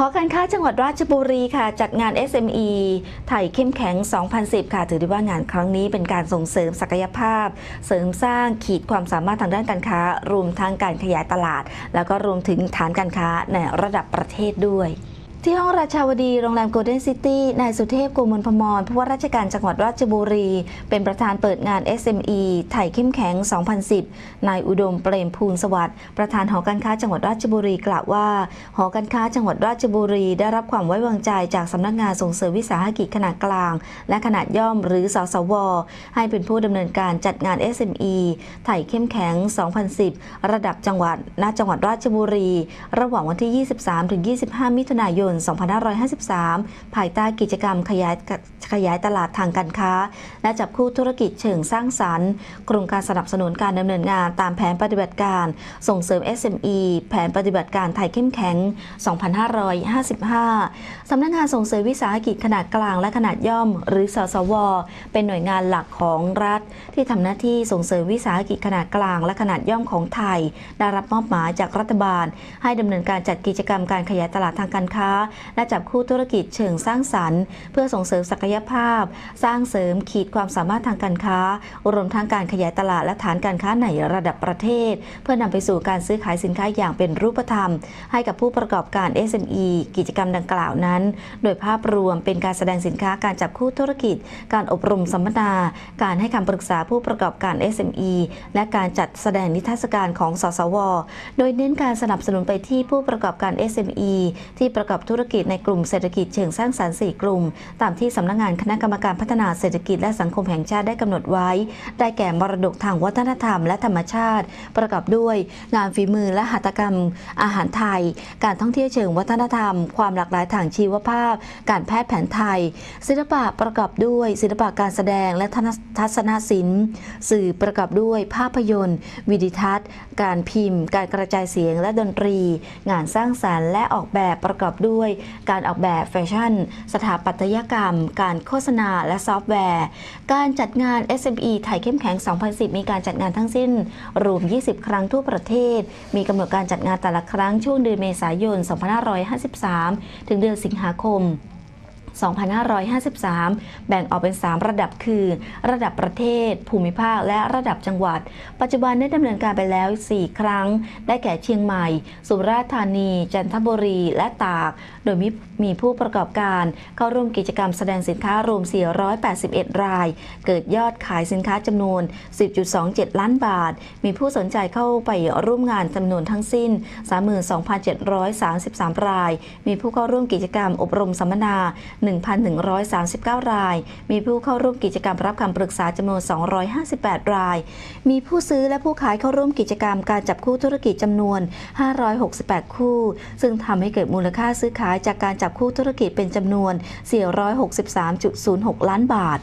หอการค้าจังหวัดราชบุรีค่ะ จัดงาน SME ไทยเข้มแข็ง 2010 ค่ะ ถือได้ว่างานครั้งนี้เป็นการส่งเสริมศักยภาพ เสริมสร้างขีดความสามารถทางด้านการค้ารวมทั้งการขยายตลาด แล้วก็รวมถึงฐานการค้าในระดับประเทศด้วย ที่ห้องราชาวดีโรงแรมโกลเด้นซิตี้ นายสุเทพโกมลพมรผู้ว่าราชการจังหวัดราชบุรี เป็นประธานเปิดงาน SME ไทยเข้มแข็ง 2010 นายอุดมเปรมภูลสวัสดิ์ ประธานหอการค้าจังหวัดราชบุรีกล่าวว่า หอการค้าจังหวัดราชบุรี ได้รับความไว้วางใจจากสำนักงานส่งเสริมวิสาหกิจขนาดกลาง และขนาดย่อมหรือสสว ให้เป็นผู้ดำเนินการจัดงาน SME ไทยเข้มแข็ง 2010 ระดับจังหวัดณจังหวัดราชบุรี ระหว่างวันที่ 23-25 มิถุนายน2553 ภายใต้กิจกรรมขยายขยายตลาดทางการค้า และจับคู่ธุรกิจเชิงสร้างสรรค์โครงการสนับสนุนการดำเนินงานตามแผนปฏิบัติการ ส่งเสริม SME แผนปฏิบัติการไทยเข้มแข็ง 2555 สำนักงานส่งเสริมวิสาหกิจขนาดกลางและขนาดย่อม หรือสสว เป็นหน่วยงานหลักของรัฐ ที่ทำหน้าที่ส่งเสริมวิสาหกิจขนาดกลางและขนาดย่อมของไทย ได้รับมอบหมายจากรัฐบาล ให้ดำเนินการจัดกิจกรรมการขยายตลาดทางการค้าและจับคู่ธุรกิจเชิงสร้างสรรค์ เพื่อส่งเสริมศักยภาพ สร้างเสริมขีดความสามารถทางการค้ารวมทั้งการขยายตลาดและฐานการค้าในระดับประเทศ เพื่อนำไปสู่การซื้อขายสินค้าอย่างเป็นรูปธรรม ให้กับผู้ประกอบการ SME กิจกรรมดังกล่าวนั้น โดยภาพรวมเป็นการแสดงสินค้าการจับคู่ธุรกิจ การอบรมสัมมนา การให้คำปรึกษาผู้ประกอบการ SME และการจัดแสดงนิทรรศการของสสว โดยเน้นการสนับสนุนไปที่ผู้ประกอบการ SME ที่ประกอบธุรกิจในกลุ่มเศรษฐกิจเชิงสร้างสรรค์4กลุ่ม ตามที่สำนักงานคณะกรรมการพัฒนาเศรษฐกิจและสังคมแห่งชาติได้กำหนดไว้ ได้แก่มรดกทางวัฒนธรรมและธรรมชาติ ประกอบด้วย งานฝีมือและหัตถกรรม อาหารไทย การท่องเที่ยวเชิงวัฒนธรรม ความหลากหลายทางชีวภาพ การแพทย์แผนไทย ศิลปะประกอบด้วย ศิลปะการแสดงและทัศนศิลป์ สื่อประกอบด้วยภาพยนตร์ วิดิทัศน์ การพิมพ์ การกระจายเสียงและดนตรี งานสร้างสรรค์และออกแบบประกอบด้วยด้วยการออกแบบแฟชั่น สถาปัตยกรรม การโฆษณาและซอฟต์แวร์ การจัดงาน SME ไทยเข้มแข็ง 2010 มีการจัดงานทั้งสิ้น รวม 20 ครั้งทั่วประเทศ มีกำหนดการจัดงานแต่ละครั้งช่วงเดือนเมษายน 2553 ถึงเดือนสิงหาคม 2553 แบ่งออกเป็น 3 ระดับคือ ระดับประเทศ ภูมิภาค และระดับจังหวัด ปัจจุบันได้ดำเนินการไปแล้ว 4 ครั้ง ได้แก่เชียงใหม่ สุราษฎร์ธานี จันทบุรี และตาก โดยมีมีผู้ประกอบการเข้าร่วมกิจกรรมแสดงสินค้ารวม 481 ราย เกิดยอดขายสินค้าจำนวน 10.27 ล้านบาท มีผู้สนใจเข้าไปร่วมงานจำนวนทั้งสิ้น 32,733 ราย มีผู้เข้าร่วมกิจกรรมอบรมสัมมนา1,139 ราย มีผู้เข้าร่วมกิจกรรมรับคำปรึกษาจำนวน 258 ราย มีผู้ซื้อและผู้ขายเข้าร่วมกิจกรรมการจับคู่ธุรกิจจำนวน 568 คู่ ซึ่งทำให้เกิดมูลค่าซื้อขายจากการจับคู่ธุรกิจเป็นจำนวน 463.06 ล้านบาท